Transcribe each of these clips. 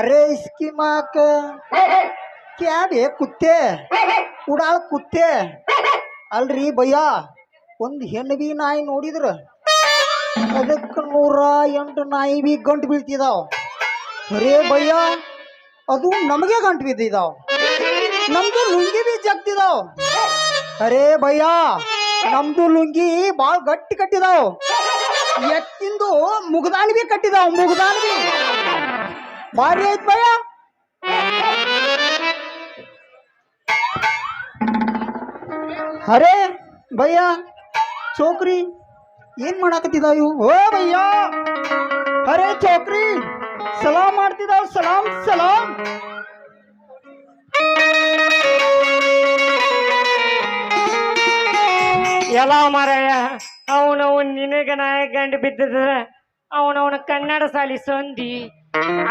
अरे इसकी माँ का क्या ಬೇ ಕುತ್ತೆ ಉಡಾಳ ಕುತ್ತೆ ಅಲ್ರಿ ಭಯ್ಯ ಒಂದು ಹೆಣ್ಣು ಬಿ ನಾಯಿ ನೋಡಿದ್ರ ಅದಕ್ಕೆ ನೂರ ಎಂಟು ನಾಯಿ ಬಿ ಗಂಟು ಬೀಳ್ತಿದಾವ ಅರೇ ಭಯ್ಯ ಅದು ನಮಗೆ ಗಂಟು ಬಿದ್ದಿದಾವ ನಮ್ದು ಲುಂಗಿ ಬಿ ಜಗ್ತಿದಾವ ಅರೇ ಭಯ್ಯ ನಮ್ದು ಲುಂಗಿ ಭಾಳ ಗಟ್ಟಿ ಕಟ್ಟಿದಾವ್ ಎತ್ತಿಂದು ಮುಗ್ದಾನ್ ಬಿ ಕಟ್ಟಿದಾವ್ ಮುಗ್ದಾನ್ ಬಿ ಭಾರಿ ಐತ್ ಭಯ. ಅರೆ ಭಯ್ಯ ಚೋಕ್ರಿ, ಏನ್ ಮಾಡಾಕತ್ತಿದಾವ ಇವು? ಓ ಭಯ್ಯ! ಅರೆ, ಚೋಕ್ರಿ ಸಲಾಮ್ ಮಾಡ್ತಿದಾವ್ ಸಲಾಮ್ ಸಲಾಮ್ ಎಲ್ಲ ಮಾರಾಯ, ಅವನವನ್ ನಿನಗ ನಾಯ ಗಂಡು ಬಿದ್ದಿದ್ರ, ಅವನವನ ಕನ್ನಡ ಸಾಲಿ ಸಂಧಿ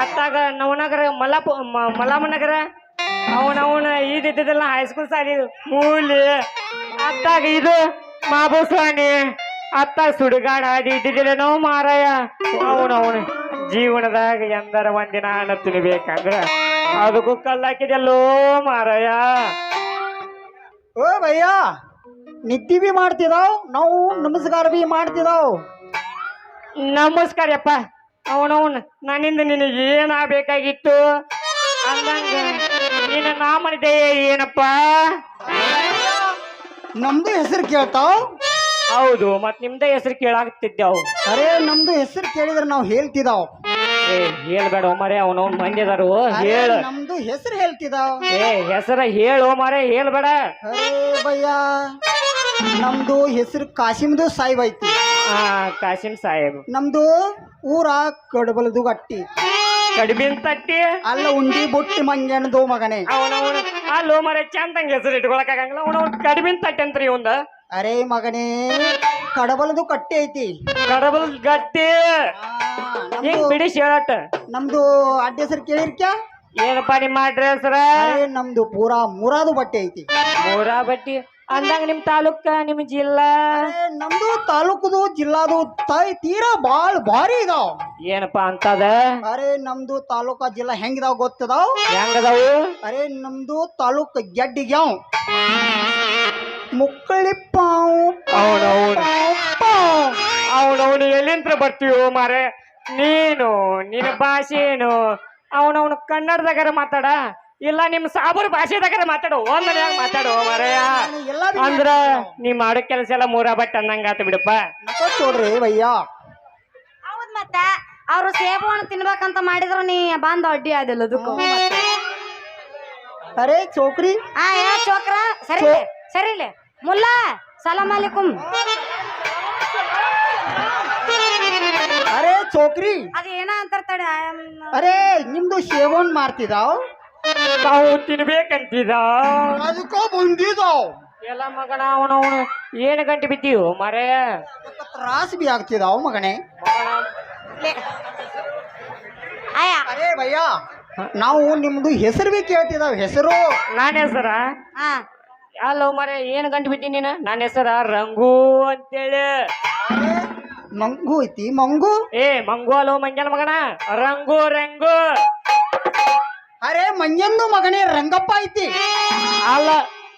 ಅತ್ತಾಗ ನವನಗರ ಮಲಾಪ ಮಲಾಮನಗರ ಅವನವನ ಇದ್ದಿದ್ದೆಲ್ಲ ಹೈಸ್ಕೂಲ್ ಸಾಲಿ ಮೂಲಿ. ಅತ್ತಾಗ ಇದು ಮಾಬೋಸ್ವಾಮಿ ಅತ್ತಾಗ ಸುಡುಗಾಡ ಅದು ಇದ್ದಿದ್ದಿಲ್ಲ ನಾವು ಮಾರಾಯ. ಅವನವನ ಜೀವನದಾಗ ಎಂದರ ಒಂದಿನ ಹಣ ತಿನ್ಬೇಕಂದ್ರ ಅದಕ್ಕೂ ಕಲ್ಲಾಕಿದೆಲ್ಲೋ ಮಾರಾಯ. ಓ ಭಯ್ಯ ನಿದ್ದಿ ಬಿ ಮಾಡ್ತಿದಾವ್ ನಾವು ನಮಸ್ಕಾರ ಬಿ ಮಾಡ್ತಿದಾವ್. ನಮಸ್ಕಾರಪ್ಪ ಅವನವನ್ ನನ್ನಿಂದ ನಿನಗೆ ಏನಾಗಬೇಕಾಗಿತ್ತು? ಅಂದಂಗ ನಿನ್ನ ನಾಮನಿದೆ ಏನಪ್ಪ? ನಮ್ದು ಹೆಸರು ಕೇಳ್ತಾವ್? ಹೌದು ಮತ್ ನಿಮ್ದೇ ಹೆಸರು ಕೇಳಾಗ್ತಿದ್ದೆವು ಅರೆ ನಮ್ದು ಹೆಸರು ಕೇಳಿದ್ರೆ ನಾವು ಹೇಳ್ತಿದಾವ್. ಏ ಹೇಳ್ಬೇಡ ಮರೆ ಅವನು ಅರೆ, ಹೇಳ. ನಮ್ದು ಹೆಸರು ಹೇಳ್ತಿದಾವ್. ಏ ಹೆಸರ ಹೇಳು ಮರೆ ಹೇಳ್ಬೇಡ. ಅರೇ ಭಯ್ಯ ನಮ್ದು ಹೆಸರು ಕಾಶಿಮ್ದು ಸಾಯಿಬ್ ಐತಿ. ಆ ಕಾಸಿಂ ಸಾಹೇಬ್. ನಮ್ದು ಊರ ಕಡಬಲದು ಗಟ್ಟಿ. ಕಡಿಬಿನ್ ತಟ್ಟಿ? ಅಲ್ಲ ಉಂಡಿ ಬುಟ್ಟಿ ಮಂಗ್ಯಾನದು ಮಗನೇ. ಅವನವನ ಅಲ್ಲೋ ಮರೆ ಚಂದಂಗ ಹೆಸರು ಇಟ್ಕೊಳಕಾಗಂಗಿಲ್ಲ ಅವನ ಕಡಿಬಿನ್ ತಟ್ಟಿ ಅಂತ ರೀ ಒಂದ ಅರೆ ಮಗನೇ ಕಡಬಲದು ಕಟ್ಟಿ ಐತಿ. ಕಡಬಲ್ ಗಟ್ಟಿ? ಬಿಡಿ ಹಿಂಗ್ ನಮ್ದು ಅಡ್ಡ ಹೆಸರು ಕೇಳಿರ್ಕ ಏನಪ್ಪ ನಿಮ್ಮ ಅಡ್ರೆಸ್ ನಮ್ದು ಪೂರಾ ಮೂರಾದು ಬಟ್ಟೆ ಐತಿ. ಮೂರಾ ಬಟ್ಟಿ ಅಂದಂಗ ನಿಮ್ ತಾಲೂಕ ನಿಮ್ ಜಿಲ್ಲಾ? ನಮ್ದು ತಾಲೂಕುದು ಜಿಲ್ಲಾದು ತಾಯಿ ತೀರಾ ಬಾಳ್ ಭಾರಿ ಇದಾವ್. ಏನಪ್ಪ ಅಂತದ? ಅರೆ ನಮ್ದು ತಾಲೂಕ ಜಿಲ್ಲಾ ಹೆಂಗಿದಾವ್ ಗೊತ್ತದಾವ್? ಹೆಂಗದವು? ಅರೆ ನಮ್ದು ತಾಲೂಕ್ ಗೆಡ್ಡಿಗ್ಯಾವ್. ಮುಕ್ಕಳಿ ಪಾವ್ ಅವನವನು ಪಾವ್ ಪಾವ್. ಅವನವನು ಎಲ್ಲಿಂತ್ರ ಬರ್ತೀವೋ ಮಾರೆ? ನೀನು ನಿನ್ನ ಭಾಷೆ ಏನು ಅವನವನು ಕನ್ನಡದಾಗಾರ ಮಾತಾಡ? ಇಲ್ಲ ನಿಮ್ ಸಾಬೂರ್ ಭಾಷೆದಾಗ ಮಾತಾಡು ಮಾತಾಡೋ ಮನ್ಯಾಗ ಮಾತಾಡು ಮಾರಯ್ಯ ಅಂದ್ರೆ ನೀ ಮಾಡೋ ಕೆಲಸ ಎಲ್ಲ ಮೂರ ಬಟ್ ಅನ್ನಂಗ ಆತ ಬಿಡಪ್ಪ. ನೋಡ್ರಿ ಭಯ್ಯ ಹೌದ್ ಮತ್ತ ಅವ್ರು ಸೇಬು ಹಣ್ಣು ತಿನ್ಬೇಕಂತ ಮಾಡಿದ್ರು ನೀ ಬಂದ ಅಡ್ಡಿ ಆದಿಲ್ಲ ಅದಕ್ಕೂ ಅರೆ ಚೋಕ್ರಿ. ಆ ಏ ಚೋಕ್ರ ಸರಿ ಸರಿಲೆ ಮುಲ್ಲಾ ಸಲಾಮ್ ಅಲೈಕುಂ. ಅರೆ ಚೋಕ್ರಿ. ಅದೇನ ಏನ ಅಂತಾರ ತಡಿ ಅರೆ ನಿಮ್ದು ಶೇವನ್ ಮಾರ್ತಿದಾವ್ ನಾವು ತಿನ್ಬೇಕಂತಿದ? ಅದಕ್ಕೋ ಬಂದಿದಾವ್ ಎಲ್ಲ ಮಗನ ಅವನವನು ಏನು ಗಂಟೆ ಬಿದ್ದೀವು ಮರೆ? ತ್ರಾಸ್ ಬಿ ಆಗ್ತಿದಾವ್ ಮಗನೇ. ಆಯ ಅರೆ ಭಯ್ಯ ನಾವು ನಿಮ್ದು ಹೆಸರು ಬಿ ಕೇಳ್ತಿದಾವ ಹೆಸರು? ನನ್ನ ಹೆಸರ? ಹಾ. ಅಲ್ಲೋ ಮರೆ ಏನು ಗಂಟೆ ಬಿದ್ದಿ ನೀನು? ನನ್ನ ಹೆಸರ ರಂಗು ಅಂತೇಳಿ. ಮಂಗು ಐತಿ ಮಂಗು? ಏ ಮಂಗು ಅಲ್ಲೋ ಮಂಗ್ಯನ ಮಗನ? ರಂಗು ರಂಗು. ಅರೆ ಮಂಜಂದು ಮಗನೇ ರಂಗಪ್ಪ ಐತಿ. ಅಲ್ಲ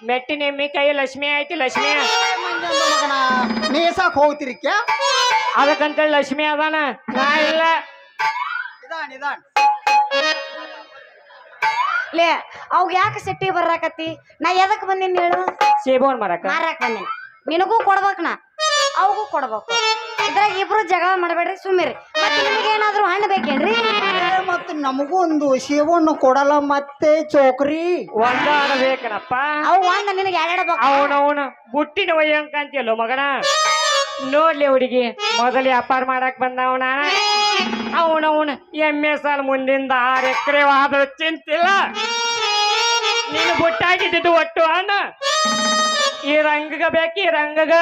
ಮೆಟ್ಟಿ ನೆಮ್ಮಿ ಕೈ ಲಕ್ಷ್ಮಿ ಐತಿ ಲಕ್ಷ್ಮಿ. ಮಂಜಂದು ಮಗನ. ಮೇಸಾಕ್ ಹೋಗ್ತಿರಿ ಕ್ಯಾ? ಅದಕ್ಕಂತೇಳಿ ಲಕ್ಷ್ಮಿ ಅದಾನ. ನಾ ಇಲ್ಲ. ನಿಧಾನ ನಿಧಾನ. ಲೇ ಅವ್ ಯಾಕೆ ಸಿಟ್ಟಿ ಬರ್ರಾಕತಿ ನಾ ಎದಕ್ ಬಂದಿನಿ ಹೇಳು? ಸೇಬೋನ್ ಮರಕ. ಮಾರಾಕ್ ಬಂದಿನಿ. ನಿನಗೂ ಕೊಡ್ಬೇಕ್ ನಾ. ಅವಗೂ ಕೊಡ್ಬೇಕು. ಇದ್ರಾಗ ಇಬ್ರು ಜಗಳ ಮಾಡಬೇಡ್ರಿ ಸುಮ್ಮಿರಿ ಮತ್ತೆ ನಿಮಗೇನಾದ್ರೂ ಹಣ್ಣು ಬೇಕೇನ್ರಿ ಅರೆ, ಮತ್ತ್ ನಮಗೂ ಒಂದು ಸೇವನ್ನು ಕೊಡಲ್ಲ ಮತ್ತೆ ಚೋಕ್ರಿ. ಒಂದ ಅನ್ಬೇಕನಪ್ಪ ಅವು ಒಂದ್ ನಿನಗೆ ಎರಡೆರಡು ಬೇಕು. ಅವನವನು ಬುಟ್ಟಿನ ಒಯ್ಯಂಕ ಅಂತೀಯಲ್ಲೋ ಮಗನ? ನೋಡ್ಲಿ ಹುಡುಗಿ ಮೊದಲು ವ್ಯಾಪಾರ ಮಾಡಕ್ ಬಂದವನ? ಅವನವನು ಎಮ್ಮೆ ಸಾಲ ಮುಂದಿಂದ ಆರು ಎಕರೆ ವಾದ ಚಿಂತಿಲ್ಲ ನೀನು ಬುಟ್ಟಾಗಿದ್ದು ಒಟ್ಟು ಅಣ್ಣ ಈ ರಂಗಗ ಬೇಕು ಈ ರಂಗಗ.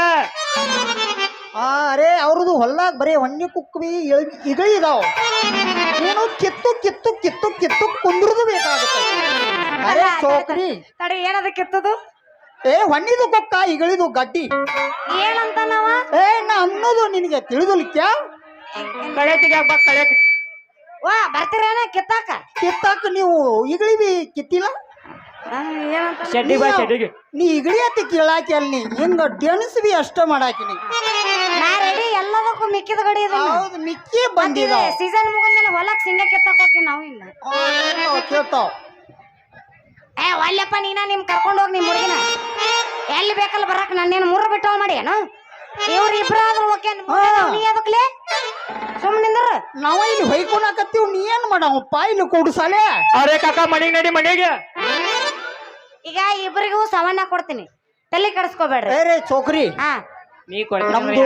ಆ, ಅರೆ ಅವ್ರದ್ದು ಹೊಲ್ದಾಗ ಬರೀ ಹೊನ್ನಿ ಕುಕ್ಕಿ ಇಗಳಿ ಇದಾವ್. ನೀನು ಕಿತ್ತು ಕಿತ್ತು ಕಿತ್ತು ಕಿತ್ತು ಕುಂದ್ರದು ಬೇಕಾಗುತ್ತೆ. ಅರೆ ಚೋಕ್ರಿ ತಡಿ ಏನದ ಕಿತ್ತದು? ಏ ಹೊಣ್ಣಿದು ಕೊಕ್ಕ ಇಗಳಿದು ಗಡ್ಡಿ. ಏನಂತ ನಾವ ಏ ನಾ ಅನ್ನೋದು ನಿನಗೆ ತಿಳಿದಿಲ್ಲ ಕ್ಯಾ? ಕಳೆ ತೆಗಿಯಾಕ ಕಳೆ ವಾ ಬರ್ತೀರೇನ ಕಿತ್ತಾಕ? ಕಿತ್ತಾಕ ನೀವು ಇಗಳಿ ಬಿ ಕಿತ್ತಿಲ್ಲ? ನೀ- ಇಗಳಿ ಅತ್ತಿ ಕೀಳಾಕಿ ಅಲ್ಲಿ ನೀ ಹಿಂಗ ಡೆಣಸ್ ಬಿ ಅಷ್ಟ ಮಾಡಾಕಿ ಮಿಕ್ಕಿದ ಗಡಿ ಇದನ್ನ ಹೌದು ಮಿಕ್ಕಿ ಬಂದಿದೆ ಸೀಸನ್ ಮುಗಿದ್ಮೇಲೆ ಹೊಲಕ್ ಸಿಂಗ ಕಿತ್ತಾಕ್ ಹೋಗಿ ನಾವು ಇಲ್ಲ. ಕೇಳ್ತಾವ ಏ ಒಲ್ಲೆಪ್ಪ ನೀನ ನಿಮ್ ಕರ್ಕೊಂಡು ಹೋಗಿ ನಿಮ್ ಹುಡುಗಿನ. ಎಲ್ಲಿ ಬೇಕಲ್ಲ ಬರಕ್ ನನ್ನೇನು ಮೂರು ಬಿಟ್ಟು ಮಾಡಿ ಏನು? ಇವ್ರ ಇಬ್ರು ಆದ್ರೂ ಓಕೆ ನೀ ಅದಕ್ಲೆ ಸುಮ್ಮನಿಂದ್ರ ನಾವ ಇಲ್ಲಿ ಹೊಯ್ಕೊಳಕತ್ತೀವ್ ನೀ ಏನ್ ಮಾಡವಪ್ಪ ಇಲ್ಲಿ ಕೂಡ್ಸಲೆ? ಅರೆ ಕಾಕ ಮನೆಗೆ ನಡಿ ಮನೆಗೆ. ಈಗ ಇಬ್ರಿಗೂ ಸವನ್ನ ಕೊಡ್ತೀನಿ. ತಲೆ ಕಡಿಸ್ಕೋಬೇಡ್ರಿ. ಚೋಕ್ರಿ. ಹಾ. ನೀ ಕೊಡ್ತೀನಿ ನಮ್ದು-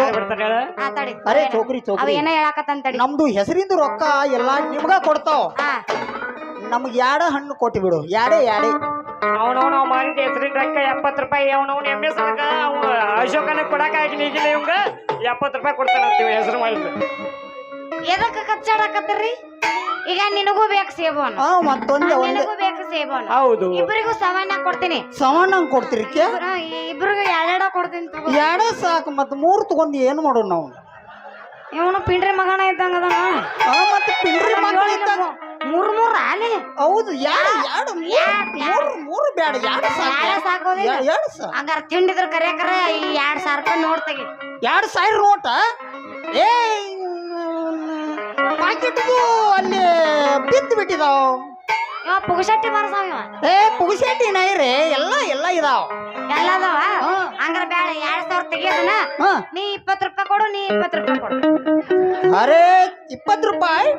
ಆ ತಡಿ ಅರೆ ಚೋಕ್ರಿ ಅವ ಚೋಕ್ರಿ ಏನೋ ಹೇಳಕತ್ತಂತಡಿ ನಮ್ದು ಹೆಸರಿಂದ ರೊಕ್ಕ ಎಲ್ಲಾ ನಿಮ್ಗ ಕೊಡ್ತಾವ. ಹಾ. ನಮ್ಗ್ ಯಾಡ ಹಣ್ಣು ಕೊಟ್ಟು ಬಿಡು. ಯಾಡೆ ಯಾಡೆ. ಅವನವನ ಮಾಡಿದ ಹೆಸರಿನ ರೊಕ್ಕ ಎಪ್ಪತ್ತು ರೂಪಾಯಿ ಅವನವನ ಎಮ್ಮೆ ಸಾಕ ಅವ ಅಶೋಕನ ಕೊಡಕ ಆಗಿಲ್ಲ ನೀಗಿಲ್ಲ ಇವಂಗ ಎಪ್ಪತ್ತು ರೂಪಾಯಿ ಕೊಡ್ತಾನಂತೀವಿ ಹೆಸರು ಮಾಡಿದ್ರು ಎದಕ್ಕೆ ಕಚ್ಚಾಡಕತ್ತೀರಿ? ಈಗ ನಿನಗೂ ಬೇಕು ಹಾ ಮತ್ತೊಂದ್ ಒಂದ್ ನಿನಗೂ ಬೇಕು ಸೇಬುವನ್ನು ಹೌದು. ಇಬ್ಬರಿಗೂ ಸವಣ್ಣ ಕೊಡ್ತೀನಿ. ಸವಣ್ಣ ಕೊಡ್ತೀರಿ ಇಬ್ಬರಿಗೂ ಎರಡೆರಡ ಕೊಡ್ತೀನಿ ಎರಡ ಸಾಕು ಮತ್ತೆ ಮೂರು ತಗೊಂಡ್ ಏನು ಮಾಡೋಣ ನಾವು? ಇವನು ಪಿಂಡ್ರಿ ಮಗನ ಇದ್ದಂಗ ಅದಾನ. ಆ ಮತ್ ಪಿಂಡ್ರಿ ಮಕ್ಕಳು ಇದ್ದಾಗ ಮೂರ್ ಮೂರ್ ಆಲಿ. ಹೌದು ಎರಡು ಮೂರು ಮೂರು ಬೇಡ ಎರಡು ಸಾಕು. ಎರಡು ಸಾಕು. ಹಂಗಾರ ತಿಂಡಿದ್ರ ಕರೆ ಈ ಎರಡ್ ಸಾವಿರ ರೂಪಾಯಿ ನೋಡ್ ತೆಗಿ. ಎರಡ್ ಸಾವಿರ ನೋಟ? ಏ ಅಲ್ಲಿ ಬಿದ್ದು ಬಿಟ್ಟಿದಾವ್. ಇವ ಪುಗಶಟ್ಟಿ ಬರ್ಸಾವ ಇವ. ಏ ಪುಗಿಸೇಟಿ ನೈರಿ ಎಲ್ಲ ಎಲ್ಲ ಇದಾವ. ಎಲ್ಲ ಅದಾವ ಹಂಗಾರ ಬ್ಯಾಡ ಎರಡ್ ಸಾವಿರ ತೆಗಿಯೋದನ ನೀ ಇಪ್ಪತ್ ರೂಪಾಯಿ ಕೊಡು ನೀ ಇಪ್ಪತ್ ರೂಪಾಯಿ ಕೊಡು. ಅರೆ ಇಪ್ಪತ್ತು ರೂಪಾಯಿ?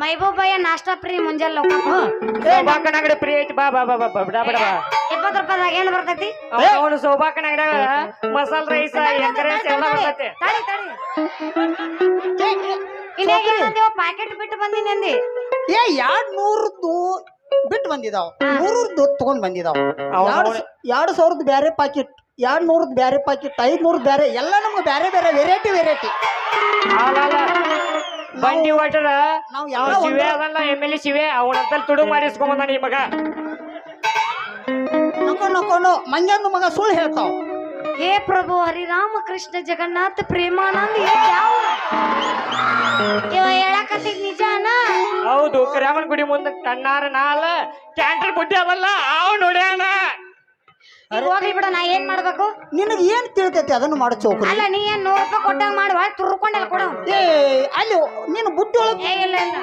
ಮೈಬೂಬಯ್ಯ ನಾಷ್ಟಾ ಫ್ರೀ ಮುಂಜಾನೆ ಪ್ರೀ ಅಂಗಡಿ ಫ್ರೀ ಐತಿ ಬಾ ಬಾ ಬಾ ಬಾ ಬಾ ಬಿಡ ಬಿಡ ಬಾ. ಇಪ್ಪತ್ ರೂಪಾಯಿದಾಗ ಏನ್ ಬರ್ತೈತಿ? ಅವನು ಸೌಭಾಕನ ಅಂಗಡಿಯಾಗ ಮಸಾಲ ರೈಸ್ ಎಲ್ಲ ಬರ್ತೈತೆ. ತಡಿ ತಡಿ. ಇನ್ನಾಗ ಪ್ಯಾಕೆಟ್ ಬಿಟ್ಟು ಬಂದಿನಿ ಅಂದಿ? ಏ ಎರಡ್ ನೂರದ್ದು ಬಿಟ್ಟು ಬಂದಿದಾವ್. ನೂರದ್ದು ತಗೊಂಡ್ ಬಂದಿದಾವ್. ಎರಡು ಸಾವಿರದ ಬ್ಯಾರೆ ಪಾಕಿಟ್ ಎರಡ್ ನೂರದ್ ಬ್ಯಾರೆ ಪಾಕಿಟ್ ಐದ್ ನೂರದ್ ಬ್ಯಾರೆ ಎಲ್ಲ ನಮ್ಗೆ ಬ್ಯಾರೆ ಬೇರೆ ವೆರೈಟಿ ವೆರೈಟಿ ಬಂಡಿ ವಾಟರ ನಾವು ಯಾವ ಶಿವೆ ಅದಲ್ಲ ಎಂ ಎಲ್ ಎ ಶಿವೆ ತುಡು ಮಾಡಿಸ್ಕೊಂಬಂದ ಈ ಮಗ. ನಕೋ ನಕೊಂಡು ಮಂಗ್ಯಂದು ಮಗ ಸುಳ್ಳು ಹೇಳ್ತಾವ್. ಹೇ ಪ್ರಭು ಹರಿರಾಮ ಕೃಷ್ಣ ಜಗನ್ನಾಥ ಪ್ರೇಮಾನಂದ ಇವ ಹೇಳಕತ್ತಿದ್ ನಿಜಾನ? ಹೌದು ಕರಾಮನ್ ಗುಡಿ ಮುಂದೆ ಕಣ್ಣಾರ ನಾಲ ಕ್ಯಾಂಟರ್ ಬುಡ್ಡಿ ಅವಲ್ಲ ಅವ್ ನೋಡ್ಯಾನ. ಹೋಗ್ಲಿ ಬಿಡ ನಾ ಏನ್ ಮಾಡ್ಬೇಕು? ನಿನಗೆ ಏನ್ ತಿಳಿತೈತಿ ಅದನ್ನು ಮಾಡೋ ಚೌಕ್ರಿ. ಅಲ್ಲ ನೀ ಏನ್ ನೂರು ರೂಪಾಯಿ ಕೊಟ್ಟಂಗ ಮಾಡುವ ತುರ್ಕೊಂಡಲ್ಲ ಕೊಡು. ಏ ಅಲ್ಲಿ ನೀನು ಬುಟ್ಟಿ ಒಳಗ ಇಲ್ಲ ಇಲ್ಲ.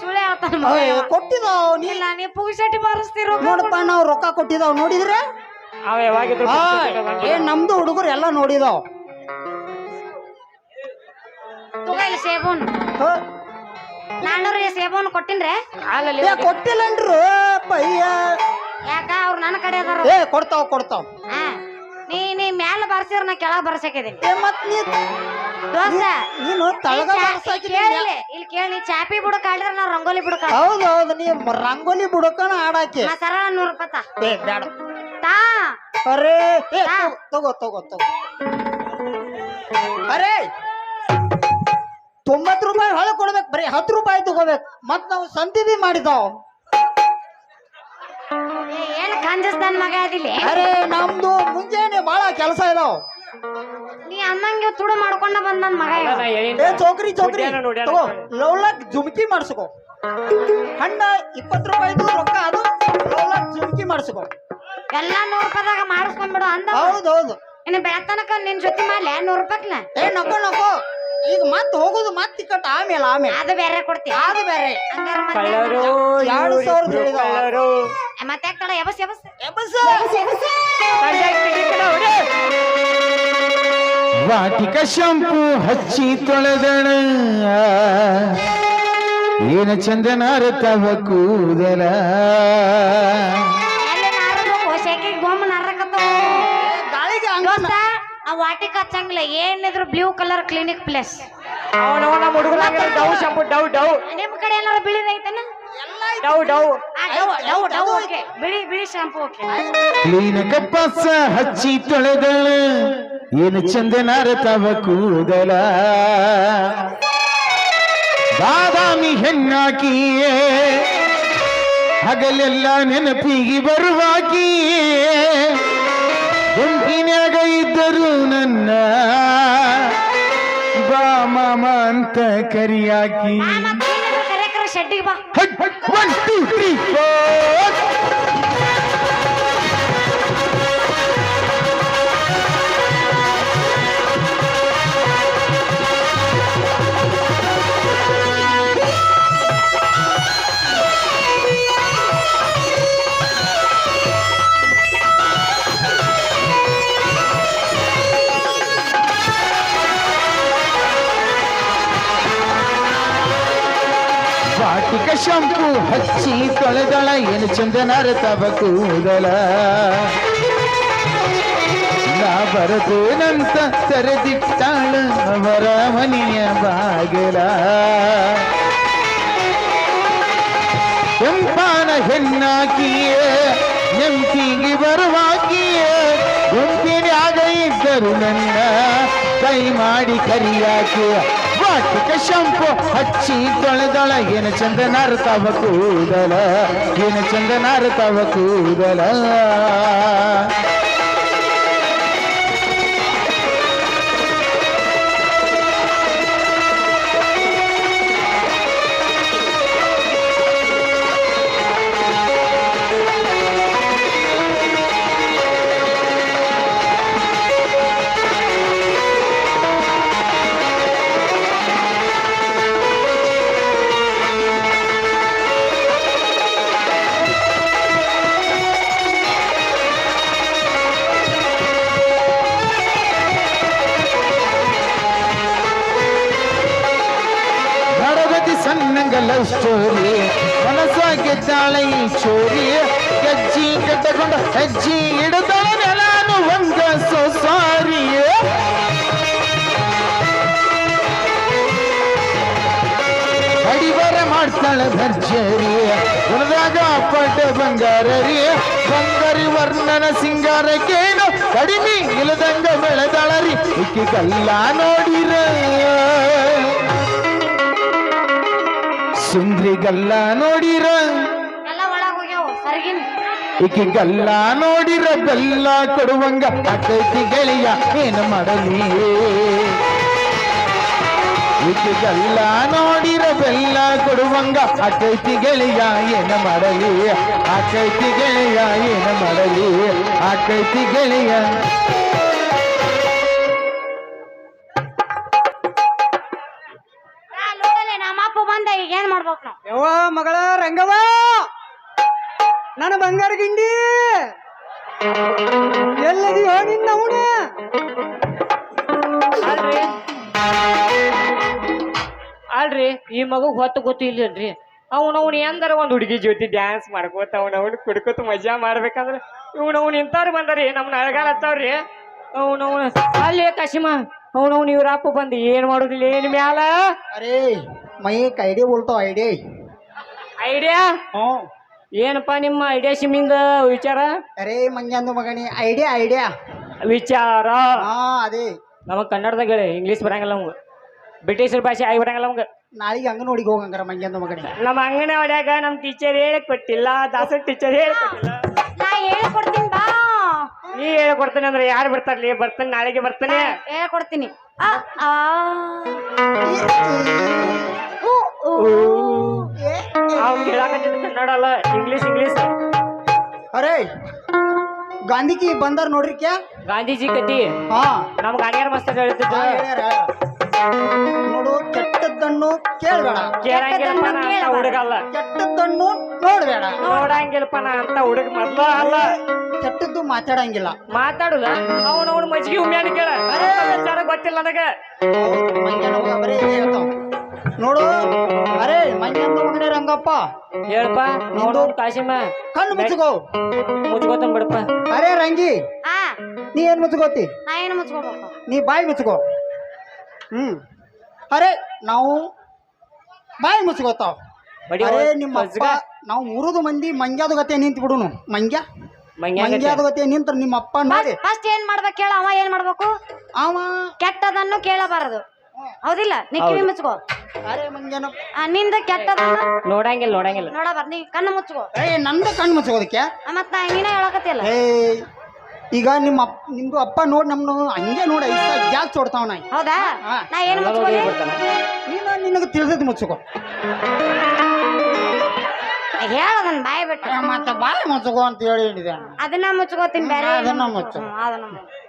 ಸುಳ್ಳೆ ಹೇಳ್ತಾನ. ಕೊಟ್ಟಿದಾವ್ ನೀ ಇಲ್ಲ ನೀ ಪುಗಿಸಟ್ಟಿ ಮಾರಿಸ್ತಿರೋ ನೋಡಪ್ಪ ನಾವು ರೊಕ್ಕ ಕೊಟ್ಟಿದಾವ್ ನೋಡಿದ್ರೆ? ಅವ ಯಾವಾಗಿದ್ರು ಆ, ಏ ನಮ್ದು ಹುಡುಗರು ಎಲ್ಲ ನೋಡಿದಾವ್. ತಗೋ ಇಲ್ಲಿ ಸೇಬುನ್. ಹ? ನಾನೂರು ಸೇಬುನ್ ಕೊಟ್ಟಿನ್ರೆ? ಅಲ್ಲಲ್ಲಿ ಏ ಕೊಟ್ಟಿಲ್ಲನ್ರು ಪಯ್ಯ. ಯಾಕ ಅವ್ರು ನನ್ನ ಕಡೆ ಅದಾರ? ಏ ಕೊಡ್ತಾವ್ ಕೊಡ್ತಾವ್. ಹಾ. ನೀ ನೀ ಮ್ಯಾಲ ಬರ್ಸಿರ ನಾ ಕೆಳಗ್ ಬರ್ಸಕಿದೀನಿ. ಏ ಮತ್ ನೀ ದೋಸ್ತ ನೀನು ತಳಗ ಇಲ್ಲಿ ಕೇಳಿಲ್ಲ ಇಲ್ಲಿ ಕೇಳಿ ನೀ ಚಾಪಿ ಬುಡಕ ಆಡಿದ್ರ ನಾ ರಂಗೋಲಿ ಬುಡಕ ಹೌದೌದು ಹೌದು ಹೌದು ನೀ ರಂಗೋಲಿ ಬುಡಕನ ಆಡಾಕಿ. ನಾ ಸರಳ ನೂರ್ ರೂಪಾಯಿ ತಾ. ಏ ಬ್ಯಾಡ. ಅರೇ ಏ ಹಾ. ತಗೋ ತಗೋ ತಗೋ ಅರೇ ತೊಂಬತ್ತು ರೂಪಾಯಿ ಹೊಳೆ ಕೊಡ್ಬೇಕು ಬರೀ ಹತ್ತು ರೂಪಾಯಿ ತಗೋಬೇಕು. ಮತ್ ನಾವು ಸಂತಿದಿ ಮಾಡಿದಾವ್ ಏ, ಏನ್ ಕಂಜಸ್ತಾನ ಮಗ ಅದಿಲ್ಲಿ? ಅರೇ ನಮ್ದು ಮುಂಜಾನೆ ಬಹಳ ಕೆಲಸ ಇದಾವ್. ನೀ ಅನ್ನಂಗೆ ತುಡು ಮಾಡ್ಕೊಂಡ ಬಂದ್ ನನ್ ಮಗ ಇವ. ಏ. ಚೌಕ್ರಿ ಚೌಕ್ರಿ. ನೋಡ್ಯಾನ, ನೋಡ್ಯಾನ. ತಗೋ ಲವ್ಲಕ್ ಜುಮ್ಕಿ ಮಾಡ್ಸ್ಕೊ. ಹಣ್ಣ ಇಪ್ಪತ್ತು ರೂಪಾಯಿದು ರೊಕ್ಕ ಅದು ಲವ್ಲಕ್ ಜುಮ್ಕಿ ಮಾಡ್ಸ್ಕೊ. ಎಲ್ಲಾ ನೂರು ರೂಪಾಯಿದಾಗ ಮಾಡಿಸ್ಕೊಂಡ್ಬಿಡು ಅಂದ ಹೌದು ಹೌದು. ಇನ್ನು ಬೆಳತನಕ ನಿನ್ ಜೊತೆ ಮಾಡ್ಲೆ ನೂರು ರೂಪಾಯಿ ಏ ನಕೋ ನಕೋ. ಈಗ ಮತ್ ಹೋಗುದು ಮತ್ ಟಿಕಟ್ ಆಮೇಲೆ ಆಮೇಲೆ. ಅದು ಬೇರೆ ಕೊಡ್ತಿ. ಅದು ಬೇರೆ. ಹಂಗಾರ ಮತ್ತೆ ಕಳ್ಳರು ಎರಡು ಸಾವಿರದ ಮತ್ತೆ ಯಾಕ್ ತಡ ಎಬಸ್ ಎಬಸ್. ಹೊಡಿ. ವಾಟಿಕ ಶಂಪು ಹಚ್ಚಿ ತೊಳೆದಣ. ಏನ ಚಂದನಾರ ತವ ಕೂದಲ. ವಾಟಿಕ್ ಹಚ್ಚಂಗಿಲ್ಲ ಏನಿದ್ರು ಬ್ಲೂ ಕಲರ್ ಕ್ಲಿನಿಕ್ ಪ್ಲಸ್ ಅವನವ ನಮ್ಮ ಹುಡುಗರಾಗ ಡೌ ಶಂಪು ಡೌ ನಿಮ್ ಕಡೆ ಏನಾರ ಬಿಳಿದೈತನ ಡವ್ ಡವ್ ಆ, ಡವ್ ಡವ್ ಡವ್ ಓಕೆ. ಬಿಳಿ ಬಿಳಿ ಶಾಂಪೂ ಓಕೆ. ಹಚ್ಚಿ ತೊಳೆದಳ. ಏನು ಚಂದನಾರ ತವ ಕೂದಲ. ಬಾದಾಮಿ ಹೆಣ್ಣಾಕಿಯೇ ಹಗಲೆಲ್ಲ ನೆನಪಿಗೆ ಬರುವಾಕಿಯೇ. ಗುಂಪಿನ್ಯಾಗ ಇದ್ದರು ನನ್ನ ಬಾ ಮಾಮ ಅಂತ ಕರಿಯಾಕಿ ಶೆಡ್ಡಿಗೆ ಬಾ. ಒನ್ ಟೂ ತ್ರೀ ಫೋರ್ ಹಚ್ಚಿ ತೊಳೆದಳ, ಏನು ಚಂದನರ ತವ ಕೂದಲ. ನಾ ಬರದೇನಂತ ತೆರೆದಿಟ್ಟಾಳ ಅವರ ಮನೆಯ ಬಾಗಿಲ. ಕೆಂಪಾನ ಹೆಣ್ಣಾಕಿಯೇ, ನೆಂಪಿಗೆ ಬರುವಾಕಿಯೇ ಗುಂಪಿನಾಗ ಇದ್ದರು ನನ್ನ. ಕೈ ಮಾಡಿ ಕರಿಯಾಕಿ ವಾಟಿಕ ಶಂಪು ಹಚ್ಚಿ ತೊಳೆದೊಳ. ಏನು ಚಂದನಾರ ತವ ಕೂದಲ? ಏನು ಚಂದನಾರ ತವ ಕೂದಲ? ಲವ್ ಸ್ಟೋರಿ ಮನಸ್ಸಾಗೆ ತಾಳೆ ಈ ಚೋರಿ ಗಜ್ಜಿ ಕಟ್ಟಕೊಂಡ ಹೆಜ್ಜಿ ಇಡದಳ ನೆಲಾನು ಒಂದ ಸೊಸಾರಿ ಕಡಿಬರ ಮಾಡ್ತಾಳ ಭರ್ಜರಿ ಉಳಿದಾಗ ಪಟ್ಟ ಬಂಗಾರ ರೀ ಬಂಗಾರಿ ವರ್ಣನ ಸಿಂಗಾರಕ್ಕೇನು ಕಡಿಮೆ ಇಲ್ಲದಂಗ ಬೆಳೆದಾಳರಿ ಇಕ್ಕಿ ಕಲ್ಲ ನೋಡಿರ ಸುಂದ್ರಿಗಲ್ಲ ನೋಡಿರ. ಈಕಿ ಗಲ್ಲ ನೋಡಿರ ಬೆಲ್ಲ ಕೊಡುವಂಗ ಅಕೈತಿ ಗೆಳೆಯ ಏನು ಮಾಡಲಿ? ಈಕಿ ಗಲ್ಲ ನೋಡಿರ ಬೆಲ್ಲ ಕೊಡುವಂಗ ಅಕೈತಿ ಗೆಳೆಯ ಏನು ಮಾಡಲಿ? ಆಕೈತಿ ಗೆಳೆಯ ಏನು ಮಾಡಲಿ? ಆಕೈತಿ ಗೆಳೆಯ. ನನ್ನ ಬಂಗಾರ ಗಿಂಡಿ. ಎಲ್ಲದಿಯೋ ನಿನ್ನ ಅಲ್ರಿ ಅಲ್ರಿ ಈ ಮಗು ಹೊತ್ತು ಗೊತ್ತಿಲ್ಲೇನ್ರಿ ಅವನವನ್ ಎಂದಾರ ಒಂದು ಹುಡುಗಿ ಜೊತೆ ಡ್ಯಾನ್ಸ್ ಮಾಡ್ಕೋತ ಅವನವನ್ ಕುಡ್ಕೋತ ಮಜಾ ಮಾಡ್ಬೇಕಂದ್ರೆ ಇವ್ನವ್ನು ಇಂಥವ್ರು ಬಂದಾರಿ ನಮ್ನ ಅಳಗಾಲ ಹತ್ತವ್ರಿ. ಅವನವನ್ ಅಲ್ಲಿ ಕಶಿಮ ಅವನವನ್ ಇವ್ರ ಅಪ್ಪ ಬಂದು ಏನ್ ಮಾಡೋದಿಲ್ಲ ಏನ್ ಮ್ಯಾಲ? ಅರೇ ಮೈ ಐಡಿಯಾ ಉಲ್ಟೋ ಐಡಿಯಾ ಐಡಿಯಾ? ಹ್ಞೂ ಏನಪ್ಪ ನಿಮ್ಮ ಐಡಿಯಾ ಸಿಮ್ಮಿಂದ ವಿಚಾರ? ಅರೇ ಮಂಗ್ಯಾಂದು ಮಗಣಿ ಐಡಿಯಾ ಐಡಿಯಾ ವಿಚಾರ. ಹಾ ಅದೇ. ನಮಗೆ ಕನ್ನಡದಾಗ ಹೇಳಿ ಇಂಗ್ಲೀಷ್ ಬರಂಗಿಲ್ಲ ನಮ್ಗೆ. ಬ್ರಿಟಿಷರ್ ಭಾಷೆ ಆಗಿ ಬರಂಗಿಲ್ಲ ನಮ್ಗೆ. ನಾಳೆಗೆ ಅಂಗನವಾಡಿಗೆ ಹೋಗಂಗಾರ ಮಂಗ್ಯಾಂದು ಮಗಣಿ ನಮ್ಮ ಅಂಗನವಾಡ್ಯಾಗ ನಮ್ಮ ಟೀಚರ್ ಹೇಳಿ ಕೊಟ್ಟಿಲ್ಲ ದಾಸನ್ ಟೀಚರ್ ಹೇಳಿ ಕೊಟ್ಟಿಲ್ಲ. ನಾ ಹೇಳ್ಕೊಡ್ತೀನಿ ಬಾ. ನೀ ಹೇಳ್ಕೊಡ್ತಾನೆ ಅಂದ್ರೆ ಯಾರು ಬರ್ತಾರ್ಲಿ? ಬರ್ತಾನೆ ನಾಳೆಗೆ ಬರ್ತಾನೆ. ಹೇಳ್ಕೊಡ್ತೀನಿ ಆ, ಆ. ಊ, ಊ. ಅವ್ನು ಹೇಳಕತ್ತಿದ್ದ ಕನ್ನಡ ಅಲ್ಲ ಇಂಗ್ಲೀಷ್ ಇಂಗ್ಲೀಷ್ ಅರೇ ಗಾಂಧಿಜಿ ಬಂದಾರ ನೋಡ್ರಿ ಕ್ಯಾ? ಗಾಂಧೀಜಿ ಕತಿ. ಹಾ. ನಮ್ ಗಾಡಿಯಾರ ಮಸ್ತ್ ಹೇಳ್ತಿದ್ರು. ನೋಡು ಕೆಟ್ಟದ್ದನ್ನು ಕೇಳಬೇಡ. ಕೇಳಂಗಿಲ್ಲಪ್ಪ ನಾ ಅಂತ ಹುಡುಗ ಅಲ್ಲ. ಕೆಟ್ಟದ್ದನ್ನು ನೋಡ್ಬೇಡ. ನೋಡಂಗಿಲ್ಲಪ್ಪ ನಾ ಅಂತ ಹುಡುಗ ಮೊದ್ಲ ಅಲ್ಲ. ಕೆಟ್ಟದ್ದು ಮಾತಾಡಂಗಿಲ್ಲ. ಮಾತಾಡುದ? ಅವನವನು ಮಜ್ಜಿಗೆ ಉಮ್ಯಾನ ಕೇಳ. ವಿಚಾರ ಗೊತ್ತಿಲ್ಲ ನನಗೆ. ಬರೀ ಹೇಳ್ತಾವ. ನೋಡು. ಅರೇ ಮಗನೇ ರಂಗಪ್ಪ. ಹೇಳಪ್ಪ ನೋಡು ಕಾಶಿಮ ಕಣ್ಣು ಮುಚ್ಚಕೋ ಮುಚ್ಕೋತನ್ ಬಿಡಪ್ಪ. ಅರೇ ರಂಗಿ. ಆ. ನೀ ಏನ್ ಮುಚ್ಕೋತಿ? ನಾ ಏನು ಮುಚ್ಕೋಬೇಕು? ನೀ ಬಾಯಿ ಮುಚ್ಕೋ. ಹ್ಮ್. ಅರೆ ನಾವು ಬಾಯಿ ಮುಚ್ಕೋತಾವ್ ಬಡಿ ಅರೇ ನಿಮ್ಮ ಅಪ್ಪ ನಾವು ಮೂರುದು ಮಂದಿ ಮಂಗ್ಯಾದ ಗತೆ ನಿಂತು ಬಿಡುನು. ಮಂಗ್ಯ? ಮಂಗ್ಯ ಮಂಗ್ಯಾದ ಗತೆ ನಿಂತ್ರ ನಿಮ್ಮ ಅಪ್ಪ ನೋಡಿ. ಫಸ್ಟ್ ಏನ್ ಮಾಡ್ಬೇಕು ಹೇಳ ಅವ ಏನ್ ಮಾಡ್ಬೇಕು? ಅವ ಕೆಟ್ಟದನ್ನು ಕೇಳಬಾರದು. ಹೌದಿಲ್ಲ? ನೀ ಕಿವಿ ಮುಚ್ಕೋ. ಅರೆ ಮಂಗ್ಯನ ಆ, ನಿಂದ ಕೆಟ್ಟದ ನೋಡಂಗಿಲ್ಲ ನೋಡಂಗಿಲ್ಲ. ನೋಡಬಾರ ನೀ ಕಣ್ಣು ಮುಚ್ಕೋ. ಏ ನಂದ ಕಣ್ಣು ಮುಚ್ಚೋದಕ್ಕೆ ಆ, ನಾ ನೀನ ಹೇಳಕತ್ತಿಲ್ಲ ಏ ಈಗ ನಿಮ್ಮ ಅಪ್ಪ ನಿಮ್ದು ಅಪ್ಪ ನೋಡಿ ನಮ್ನು ಹಂಗೆ ನೋಡಿ ಐಸ ಜಾಸ್ತಿ ಹೊಡ್ತಾವ ನಾ ಹೌದಾ? ಹಾ. ನಾ ಏನ್ ಮುಚ್ಕೋಲಿ? ಬಿಡ್ತಾನ ನೀನು ನಿನಗೆ ತಿಳಿದದ್ದು ಮುಚ್ಚಕೋ ಹೇಳದನ್ ಬಾಯ್ ಬಿಟ್ಟು. ಮತ್ತೆ ಬಾಯಿ ಮುಚ್ಚಕೋ ಅಂತ ಹೇಳಿ ಹೇಳಿದೆ. ಅದನ್ನ ಮುಚ್ಕೋತೀನಿ ಬೇರೆ ಅದನ್ನ ಮುಚ್ಚ ಮುಚ್ಚು. ಹ್ಮ್, ಅದನ್ನ ಮುಚ್ಚು.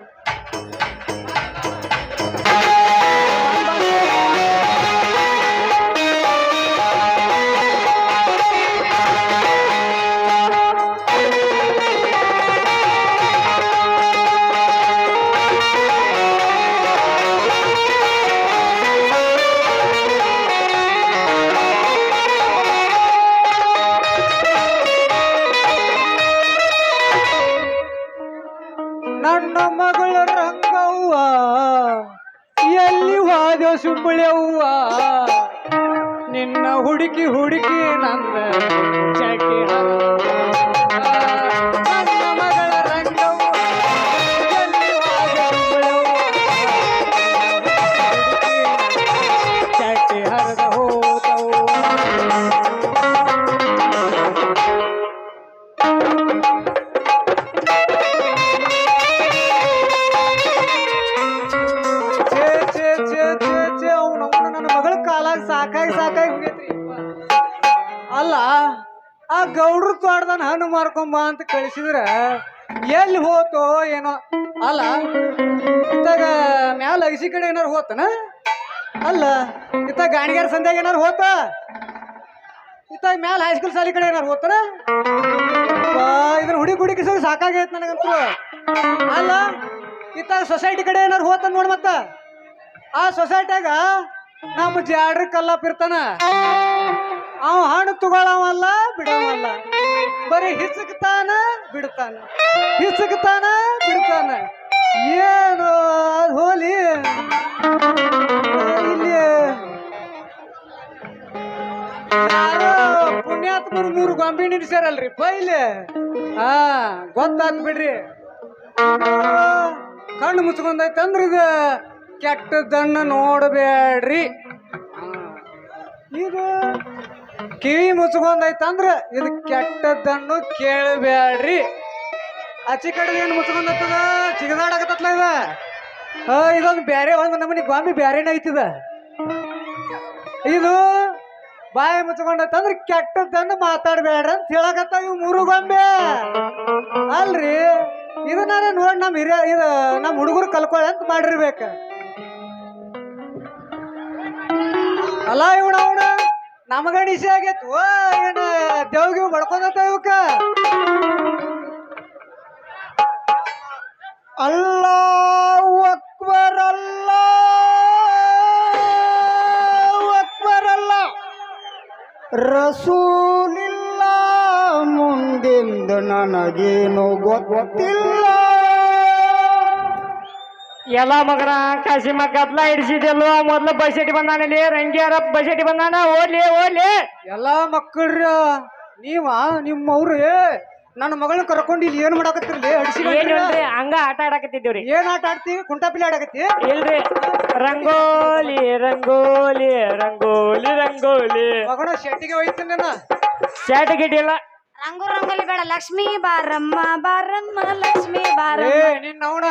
ಮಾರ್ಕೊಂಬ ಅಂತ ಕಳಿಸಿದ್ರ ಎಲ್ಲಿ ಹೋತೋ ಏನೋ. ಅಲ್ಲ, ಇತ್ತಾಗ ಮ್ಯಾಲ ಅಗಸಿ ಕಡೆ ಏನಾರು ಹೋತನ? ಅಲ್ಲ ಇತ್ತ ಗಾಣಿಗಾರ ಸಂಧ್ಯಾಗ ಏನಾರು ಹೋತ? ಇತ್ತಾಗ ಮ್ಯಾಲ ಹೈಸ್ಕೂಲ್ ಶಾಲೆ ಕಡೆ ಏನಾರು ಹೋತನ? ಇದ್ರ ಹುಡಿ ಹುಡುಕಿ ಸರಿ ಸಾಕಾಗೈತೆ ನನಗಂತೂ ಅಲ್ಲ, ಇತ್ತಾಗ ಸೊಸೈಟಿ ಕಡೆ ಏನಾರು ಹೋತ ನೋಡ್ ಮತ್ತ? ಆ ಸೊಸೈಟ್ಯಾಗ ನಮ್ಮ ಜಾಡ್ರ ಕಲ್ಲಪ್ಪ ಇರ್ತಾನ. ಅವ ಹಣ್ಣು ತಗೊಳವಲ್ಲ, ಬಿಡವಲ್ಲ. ಬರೀ ಹಿಸಕ್ತಾನ, ಬಿಡ್ತಾನ. ಹಿಸಕ್ತಾನ, ಬಿಡ್ತಾನ. ಏನು ಹೋಲಿ? ಇಲ್ಲಿ ಪುಣ್ಯಾತ್ಮರು ಮೂರು ಗೊಂಬೆ ನಿಲ್ಸ್ಯಾರಲ್ರಿ ಪೈಲೆ ಹಾ, ಗೊತ್ತಾತ್ ಬಿಡ್ರಿ. ಕಣ್ಣು ಮುಚ್ಕೊಂಡೈತಂದ್ರ ಇದು ಕೆಟ್ಟದನ್ನ ನೋಡಬೇಡ್ರಿ. ಇದು ಕಿವಿ ಮುಚ್ಕೊಂಡೈತಂದ್ರೆ ಇದು ಕೆಟ್ಟದ್ದನ್ನು ಕೇಳಬೇಡ್ರಿ. ಆಚೆ ಕಡೆ ಏನು ಮುಚ್ಕೊಂಡತ್ತದ ಚಿಗದಾಡಕತ್ತಲ್ಲ ಇದ ಇದೊಂದು ಬ್ಯಾರೆ ಒಂದು ನಮ್ಮನಿ ಬಾಂಬಿ ಬ್ಯಾರೇನ ಐತಿದ. ಇದು ಬಾಯಿ ಮುಚ್ಕೊಂಡೈತಂದ್ರೆ ಕೆಟ್ಟದ್ದನ್ನು ಮಾತಾಡಬೇಡ್ರಿ ಅಂತ ಹೇಳಕತ್ತ ಇವು ಮೂರು ಗೊಂಬೆ. ಅಲ್ರಿ? ಇದನ್ನ ನೋಡಿ ನಮ್ಮ ಹಿರಿಯ ಇದು ನಮ್ಮ ಹುಡುಗರು ಕಲ್ಕೊಳ್ಳಿ ಅಂತ ಮಾಡಿರ್ಬೇಕ. ಅಲ್ಲ ಇವಣ ಅವಣ, ನಮಗ ನಿಶೆ ಆಗೈತು. ಓ, ಏನ ದೇವ್ಗಿವ್ ಬಡ್ಕೊಂಡತ್ತ ಇವಕ್ಕ? ಅಲ್ಲ ಅಕ್ಬರ್, ಅಲ್ಲಾಹು ಅಕ್ಬರ್, ಅಲ್ಲ. ರಸೂಲಿಲ್ಲ ಮುಂದಿಂದ ನನಗೇನು ಗೊತ್ತಿಲ್ಲ. ಎಲ್ಲ ಮಗನ ಕಾಸಿಮ ಗದ್ಲ ಹಿಡಿಸಿದೆಲ್ಲೋ ಮೊದ್ಲು ಬಸೆಟಿ ಬಂದಾನಲ್ಲಿ ರಂಗ್ಯಾರ ಬಸೆಟಿ ಬಂದಾನ? ಓಲಿ ಓಲಿ ಎಲ್ಲ ಮಕ್ಕಳ್ರ ನೀವ ನಿಮ್ಮವ್ರು ನನ್ನ ಮಗಳನ್ನ ಕರ್ಕೊಂಡು ಇಲ್ಲಿ ಏನ್ ಮಾಡಾಕತ್ತಿರ್ಲಿ ಅಡಿಸಿ ಹಂಗ ಆಟ ಆಡಾಕತ್ತಿದ್ದೇವ್ರಿ ಏನ್ ಆಟ ಆಡ್ತೀವಿ ಕುಂಟಾಪಿಲಿ ಆಡಾಕತ್ತಿ? ಇಲ್ರಿ. ರಂಗೋಲಿ ರಂಗೋಲಿ ರಂಗೋಲಿ ರಂಗೋಲಿ. ಮಗಳ ಶೆಟ್ಟಿಗೆ ಹೋಯ್ತೀನಿ ನಾನು. ಶೆಟ್ಟಿಗೆ ಗಿಟ್ಟಿಲ್ಲ ರಂಗು ರಂಗೋಲಿ ಬೇಡ ಲಕ್ಷ್ಮೀ ಬಾರಮ್ಮ ಬಾರಮ್ಮ ಲಕ್ಷ್ಮೀ ಏ ಬಾರಮ್ಮ ನಿನ್ನ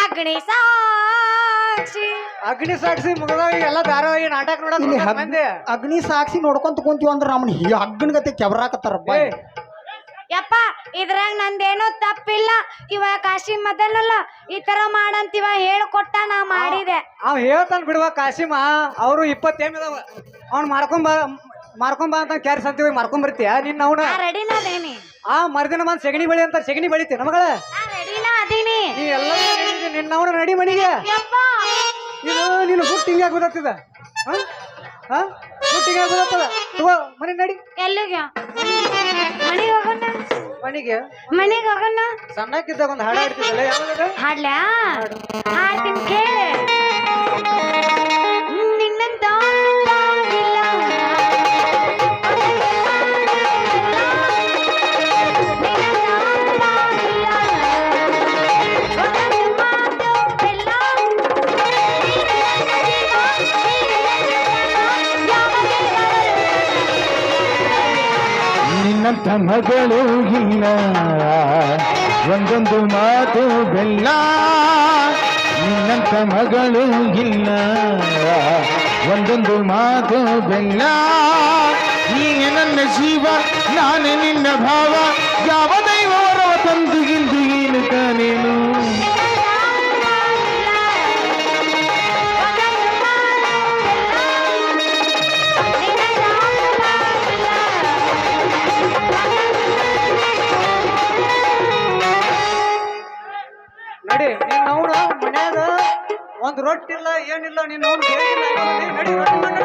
ಅಗ್ನಿ ಸಾಕ್ಷಿ. ಅಗ್ನಿ ಸಾಕ್ಷಿ ಮುಗದಾವ ಎಲ್ಲ ಧಾರಾವಾಹಿ ನಾಟಕ ನೋಡಕ್ ಇಲ್ಲಿ ಹೋಗ್ತಾರ ಮಂದಿ. ಅಗ್ನಿ ಸಾಕ್ಷಿ ನೋಡ್ಕೊಂತ ಕುಂತೀವಿ ಅಂದ್ರೆ ನಮ್ಮನ್ನ ಹಗ್ಗನ ಗತೆ ಕೆಬರಾಕತ್ತಾರಪ್ಪ ಏ. ಯಪ್ಪ ಇದ್ರಾಗ ನಂದೇನು ತಪ್ಪಿಲ್ಲ. ಇವ ಕಾಶಿ ಮೊದಲಲ್ಲ ಈ ತರ ಮಾಡಂತಿವ ಹೇಳ್ಕೊಟ್ಟ ನಾ ಮಾಡಿದೆ. ಅವ್ ಹೇಳ್ತಾನ ಬಿಡುವ ಕಾಶಿಮ ಅವರು ಇಪ್ಪತ್ತೇಮ್ ಇದಾವ. ಅವ್ನ್ ಮಾರ್ಕೊಂಬ ಮಾರ್ಕೊಂಬ ಅಂತ ಕ್ಯಾರಿ ಸಂತಿ ಹೋಗಿ ಮಾರ್ಕೊಂಡ್ ಬರ್ತೀಯ ನಿನ್ನ ಅವನ? ನಾ ರೆಡಿನ ಅದೇನಿ. ಆ ಮರ್ದಿನ ಬಂದ್ ಸೆಗಣಿ ಬೆಳಿ ಅಂತ ಸೆಗಣಿ ಬಳಿತಿ ನಮಗಳ? ನಾ ರೆಡಿನ ಅದೀನಿ. ನೀ ಎಲ್ಲ ನಿನ್ನ ಅವನ ನಡಿ ಮನಿಗೆ? ಇದು ನೀನು ಹುಟ್ಟು ಹಿಂಗೆ ಗೊತ್ತಾಗ್ತದ ಹಾ? ಹುಟ್ಟು ಹಿಂಗೆ ಗೊತ್ತಾಗ್ತದ ತಗೋ ಮನೆ ನಡಿ. ಎಲ್ಲಿಗೆ ಮನೆಗೆ ಹೋಗೋಣ. ಮನಿಗೆ? ಮನೆಗೆ ಹೋಗೋಣ. ಸಣ್ಣಕ್ಕಿದ್ದಾಗ ಒಂದು ಹಾಡು ಹಾಡ್ತಿದ್ದಲ್ಲ ಯಾವ್ದು ಹಾಡ್ಲಾ? ಹಾಡ್ತೀನಿ ಕೇಳಿ. ನಿನ್ನಂಥ ಮಗಳು ಇಲ್ಲ ಒಂದೊಂದು ಮಾತು ಬೆಲ್ಲ. ನಿನ್ನಂತ ಮಗಳು ಇಲ್ಲ. ಒಂದೊಂದು ಮಾತು ಬೆಲ್ಲ. ನೀನೆ ನನ್ನ ಜೀವ, ನಾನೇ ನಿನ್ನ ಭಾವ. ಯಾವ ದೈವ ವರವ ತಂದು ಗಿಂದು ಮನ್ಯಾಗ ಒಂದ್ ರೊಟ್ಟಿ ಇಲ್ಲ ಏನಿಲ್ಲ ನೀನು ಅವ್ನ ನಡಿ ಮಾಡ್ ನಡಿ.